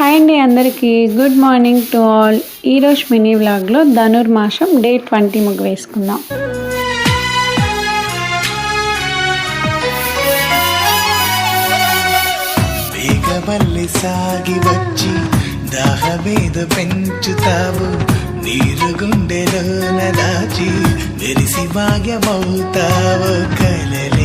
Hi అండి అందరికీ. Good morning to all ఈరోజు మినీ వ్లాగ్లో ధనుర్మాసం డే ట్వంటీ ముగ్గు వేసుకుందాం. వేగమల్లి సాగి వచ్చి దాహమేద పెంచుతావు. నీరు గుండెలోన దాచి మెరిసి భాగ్యమవుతావు కలలే